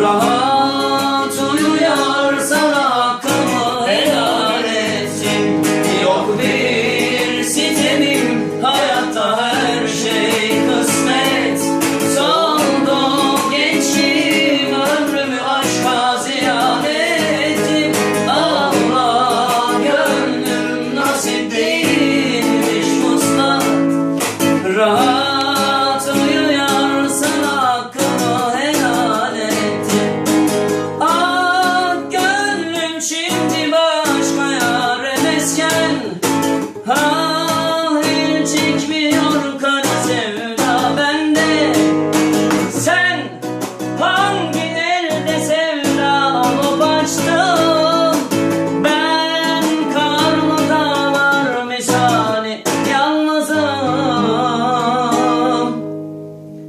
Rahat uyuyorsan hakkımı helal etsin. Yok bir sitemim hayal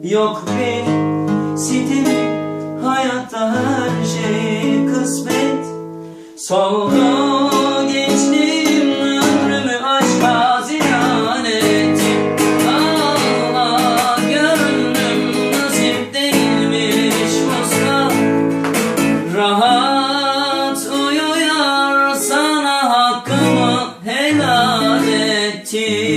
Yok bir sitemi hayatta her şey kısmet. Soldu gençliğim ömrümü aşka ziyan Allah gönlüm nasip değilmiş muska Rahat uyuyor sana hakkımı helal ettim.